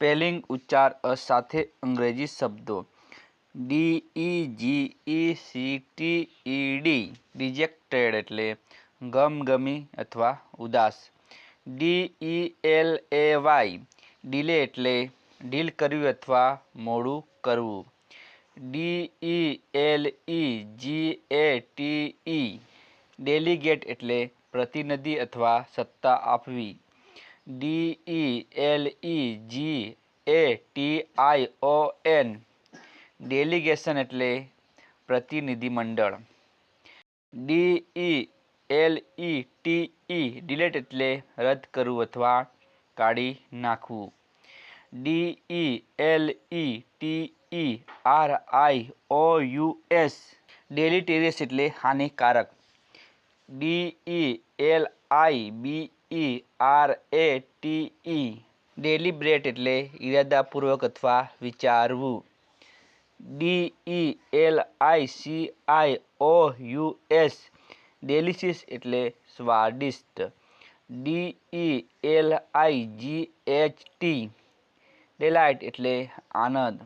spelling उच्चार어 সাথে ইংরেজি শব্দ D E G E C T E D rejected એટલે ગમગમી અથવા ઉદાસ D E L A Y delay એટલે ડીલ કરવું અથવા મોડું કરવું D E L E G A T E delegate એટલે પ્રતિનિધિ અથવા સત્તા આપવી D E L E G A T I O N delegation એટલે પ્રતિનિધિમંડળ D E L E T E delete એટલે રદ કરવું અથવા કાઢી નાખવું D E L E T E R I O U S deleterious એટલે હાનિકારક D E L I B E R A T E deliberate એટલે ઇરાદાપૂર્વક અથવા વિચારવું D E L I C I O U S delicious એટલે સ્વાદિષ્ટ D E L I G H T delight એટલે આનંદ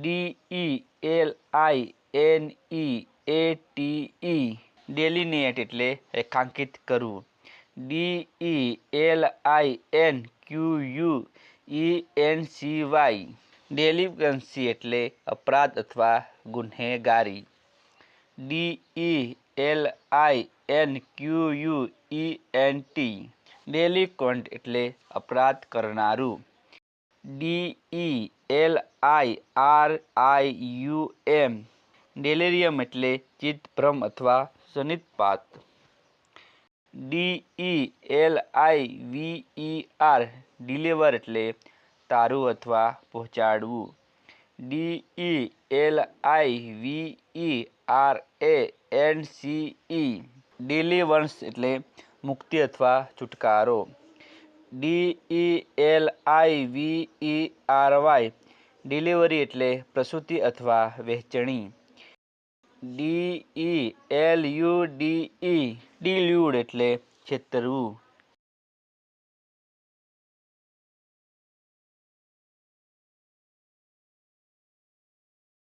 D E L I N E A T E delineate એટલે રેખાંકિત કરવું D E L I N Q U E N C Y डेलीक्वेन्सी એટલે અપરાધ અથવા ગુन्हेगारी D E L I N Q U E N T डेलीક્વન્ટ એટલે અપરાધ કરનારું D E L I R I U M ડેલેરિયમ એટલે જિત્ત પ્રમ અથવા જનિતપાત D E L I V E R deliver એટલે તારું અથવા પહોંચાડવું D E L I V E R A N C E ડિલીવરન્સ એટલે મુક્તિ અથવા છુટકારો D E L I V E R Y delivery એટલે પ્રસૂતિ અથવા વહેંચણી D E L U D E delude એટલે છેતરવું